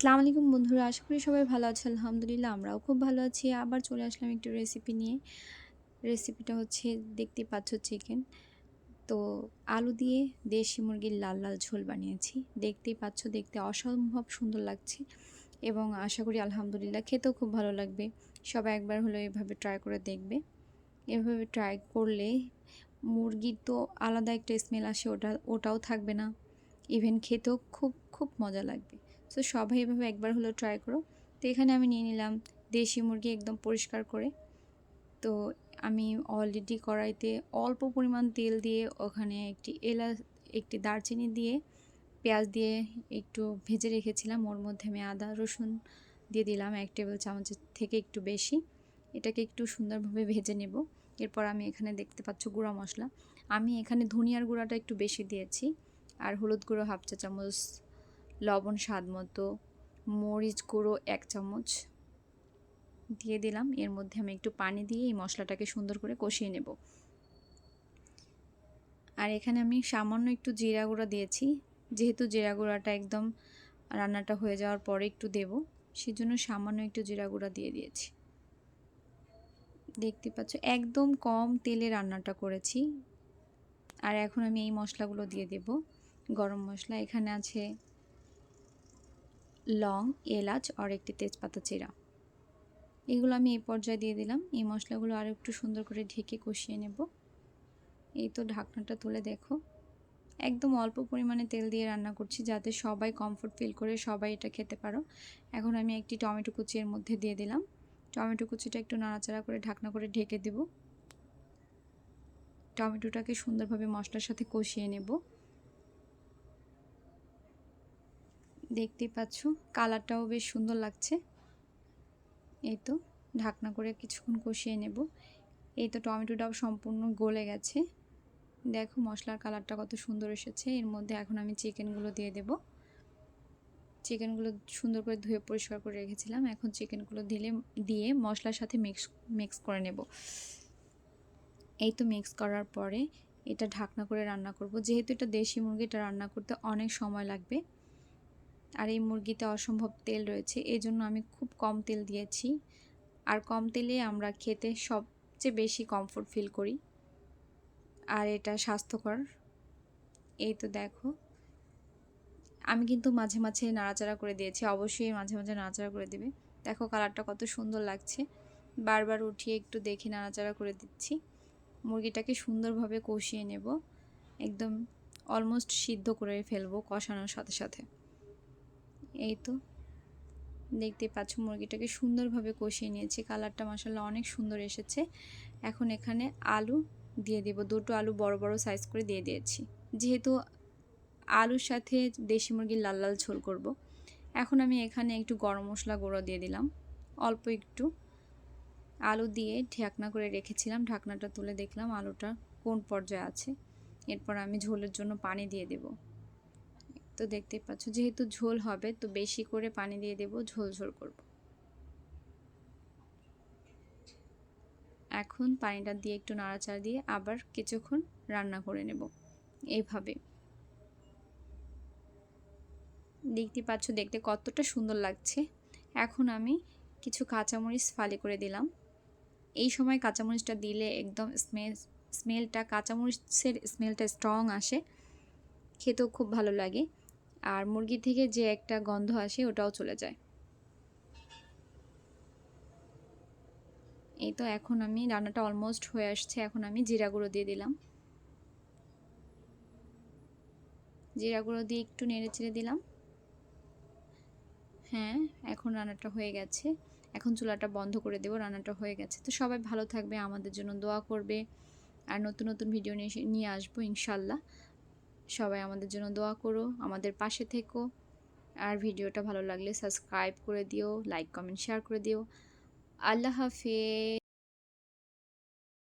আসসালামু আলাইকুম বন্ধুরা, আশা করি সবাই ভালো আছে, আলহামদুলিল্লাহ আমরাও খুব ভালো আছি। আবার চলে আসলাম একটু রেসিপি নিয়ে। রেসিপিটা হচ্ছে দেখতে পাচ্ছ চিকেন তো আলু দিয়ে দেশি মুরগির লাল লাল ঝোল বানিয়েছি। দেখতেই পাচ্ছ, দেখতে অসম্ভব সুন্দর লাগছে। এবং আশা করি আলহামদুলিল্লাহ খেতেও খুব ভালো লাগবে। সবাই একবার হলো এভাবে ট্রাই করে দেখবে। এভাবে ট্রাই করলে মুরগির তো আলাদা একটা স্মেল আসে, ওটা, ওটাও থাকবে না। ইভেন খেতেও খুব খুব মজা লাগবে। সো সবাই এভাবে একবার হলেও ট্রাই করো। তো এখানে আমি নিয়ে নিলাম দেশি মুরগি একদম পরিষ্কার করে। তো আমি অলরেডি কড়াইতে অল্প পরিমাণ তেল দিয়ে ওখানে একটি এলাচ, একটি দারচিনি দিয়ে পেঁয়াজ দিয়ে একটু ভেজে রেখেছিলাম। ওর মধ্যে আমি আদা, রসুন দিয়ে দিলাম এক টেবিল চামচের থেকে একটু বেশি। এটাকে একটু সুন্দরভাবে ভেজে নেব। এরপর আমি এখানে দেখতে পাচ্ছ গুঁড়া মশলা। আমি এখানে ধনিয়ার গুঁড়াটা একটু বেশি দিয়েছি। আর হলুদ গুঁড়ো হাফ চা চামচ লবণ স্বাদ মতো, মরিচ গুঁড়ো এক চামচ দিয়ে দিলাম। এর মধ্যে আমি একটু পানি দিয়ে এই মশলাটাকে সুন্দর করে কষিয়ে নেব। আর এখানে আমি সামান্য একটু জিরা গুঁড়া দিয়েছি। যেহেতু জিরা গুঁড়াটা একদম রান্নাটা হয়ে যাওয়ার পরে একটু দেব, সেজন্য সামান্য একটু জিরা গুঁড়া দিয়ে দিয়েছি। দেখতে পাচ্ছ, একদম কম তেলে রান্নাটা করেছি। আর এখন আমি এই মশলাগুলো দিয়ে দেব। গরম মশলা এখানে আছে লং, এলাচ আর একটি তেজপাতা চিরা। এগুলো আমি এই পর্যায়ে দিয়ে দিলাম। এই মশলাগুলো আরও একটু সুন্দর করে ঢেকে কষিয়ে নেব। এই তো ঢাকনাটা তুলে দেখো। একদম অল্প পরিমাণে তেল দিয়ে রান্না করছি যাতে সবাই কমফোর্ট ফিল করে সবাই এটা খেতে পারো। এখন আমি একটি টমেটো কুচি এর মধ্যে দিয়ে দিলাম। টমেটো কুচিটা একটু নাড়াচাড়া করে ঢাকনা করে ঢেকে দেব। টমেটোটাকে সুন্দরভাবে মশলার সাথে কষিয়ে নেব। দেখতেই পাচ্ছ, কালারটাও বেশ সুন্দর লাগছে। এই তো, ঢাকনা করে কিছুক্ষণ কষিয়ে নেব। এই তো টমেটোটাও সম্পূর্ণ গলে গেছে। দেখো মশলার কালারটা কত সুন্দর এসেছে। এর মধ্যে এখন আমি চিকেনগুলো দিয়ে দেব। চিকেনগুলো সুন্দর করে ধুয়ে পরিষ্কার করে রেখেছিলাম। এখন চিকেনগুলো দিলে, দিয়ে মশলার সাথে মিক্স মিক্স করে নেব। এই তো মিক্স করার পরে এটা ঢাকনা করে রান্না করব। যেহেতু এটা দেশি মুরগি, এটা রান্না করতে অনেক সময় লাগবে। আর এই মুরগিতে অসম্ভব তেল রয়েছে এই জন্য আমি খুব কম তেল দিয়েছি। আর কম তেলে আমরা খেতে সবচেয়ে বেশি কমফোর্ট ফিল করি। আর এটা স্বাস্থ্যকর। এই তো দেখো। আমি কিন্তু মাঝে মাঝে নাড়াচাড়া করে দিয়েছি, অবশ্যই মাঝে মাঝে নাড়াচাড়া করে দেবে। দেখো কালারটা কত সুন্দর লাগছে। বারবার উঠিয়ে একটু দেখে নাড়াচাড়া করে দিচ্ছি। মুরগিটাকে সুন্দরভাবে কষিয়ে নেব। একদম অলমোস্ট সিদ্ধ করে ফেলব কষানোর সাথে সাথে। এই তো। দেখতে পাচ্ছ, মুরগিটাকে সুন্দরভাবে কষিয়ে নিয়েছি। কালারটা মশাল্লা অনেক সুন্দর এসেছে। এখন এখানে আলু দিয়ে দেব। দুটো আলু বড় বড় সাইজ করে দিয়ে দিয়েছি। যেহেতু আলুর সাথে দেশি মুরগির লাল লাল ঝোল করব। এখন আমি এখানে একটু গরম মশলা গুঁড়ো দিয়ে দিলাম। অল্প একটু আলু দিয়ে ঢাকনা করে রেখেছিলাম। ঢাকনাটা তুলে দেখলাম আলুটা কোন পর্যায়ে আছে। এরপর আমি ঝোলের জন্য পানি দিয়ে দেবো। তো দেখতেই পাচ্ছ। যেহেতু ঝোল হবে, তো বেশি করে পানি দিয়ে দেব, ঝোল ঝোল করব। এখন পানিটা দিয়ে একটু নাড়াচাড়া দিয়ে আবার কিছুক্ষণ রান্না করে নেব, এইভাবে। দেখতে পাচ্ছ, দেখতে কতটা সুন্দর লাগছে। এখন আমি কিছু কাঁচামরিচ ফালি করে দিলাম। এই সময় কাঁচামরিচটা দিলে একদম স্মেল, স্মেলটা, কাঁচামরিচের স্মেলটা স্ট্রং আসে। খেতেও খুব ভালো লাগে। আর মুরগি থেকে যে একটা গন্ধ আসে, ওটাও চলে যায়। এই তো এখন আমি রান্নাটা অলমোস্ট হয়ে আসছে। এখন আমি জিরা গুঁড়ো দিয়ে দিলাম। জিরা গুঁড়ো দিয়ে একটু নেড়ে চেড়ে দিলাম। হ্যাঁ এখন রান্নাটা হয়ে গেছে। এখন চুলাটা বন্ধ করে দেবো, রান্নাটা হয়ে গেছে। তো সবাই ভালো থাকবে, আমাদের জন্য দোয়া করবে। আর নতুন নতুন ভিডিও নিয়ে আসব, ইনশাল্লাহ। সবাই আমাদের জন্য দোয়া করো, আমাদের পাশে থেকো। আর ভিডিওটা ভালো লাগলে সাবস্ক্রাইব করে দিও লাইক কমেন্ট শেয়ার করে দিও। আল্লাহ হাফেজ।